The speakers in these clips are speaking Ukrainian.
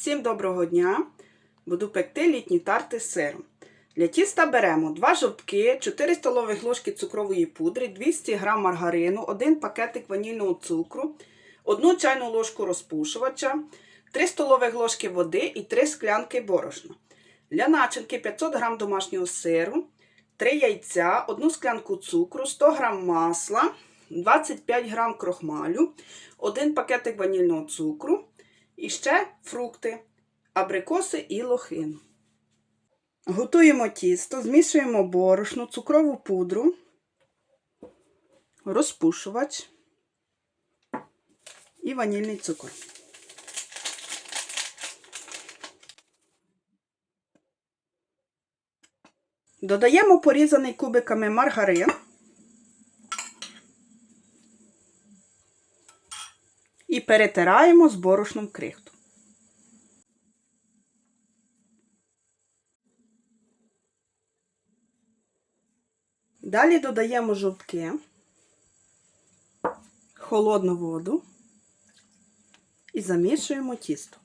Всім доброго дня! Буду пекти літні тарти з сиром. Для тіста беремо 2 жовтки, 4 столових ложки цукрової пудри, 200 г маргарину, 1 пакетик ванільного цукру, 1 чайну ложку розпушувача, 3 столових ложки води і 3 склянки борошна. Для начинки 500 г домашнього сиру, 3 яйця, 1 склянку цукру, 100 г масла, 25 г крохмалю, 1 пакетик ванільного цукру і ще фрукти, абрикоси і лохину. Готуємо тісто, змішуємо борошно, цукрову пудру, розпушувач і ванільний цукор. Додаємо порізаний кубиками маргарин і перетираємо з борошном крихту. Далі додаємо жовтки, холодну воду і замішуємо тісто.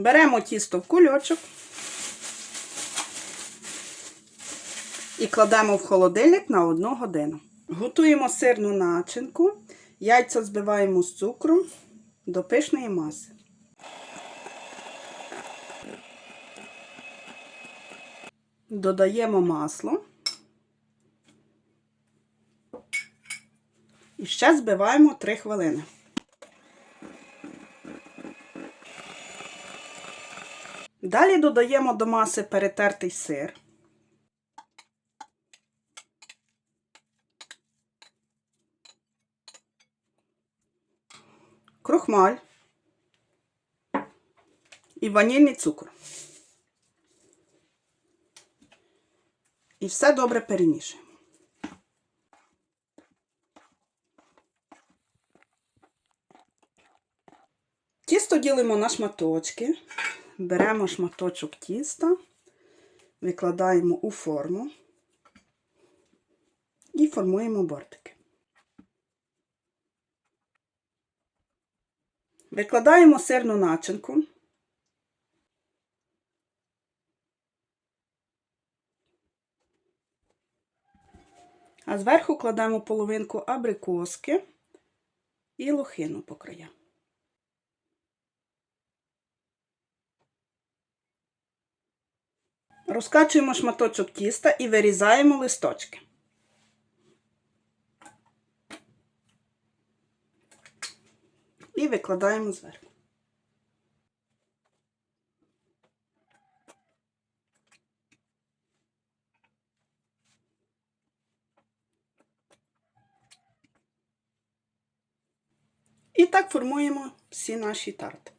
Беремо тісто в кульочок і кладемо в холодильник на 1 годину. Готуємо сирну начинку, яйця збиваємо з цукром до пишної маси. Додаємо масло і ще збиваємо 3 хвилини. Далі додаємо до маси перетертий сир. крохмаль і ванільний цукор. І все добре перемішуємо. Тісто ділимо на шматочки, беремо шматочок тіста, викладаємо у форму і формуємо бортики. Викладаємо сирну начинку. А зверху кладемо половинку абрикоски і лохину по краям. Розкачуємо шматочок тіста і вирізаємо листочки. і викладаємо зверху. І так формуємо всі наші тарти.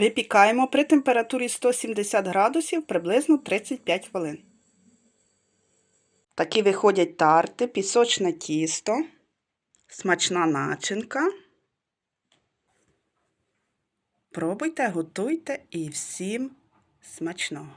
Випікаємо при температурі 170 градусів приблизно 35 хвилин. Такі виходять тарти, пісочне тісто, смачна начинка. Пробуйте, готуйте і всім смачного!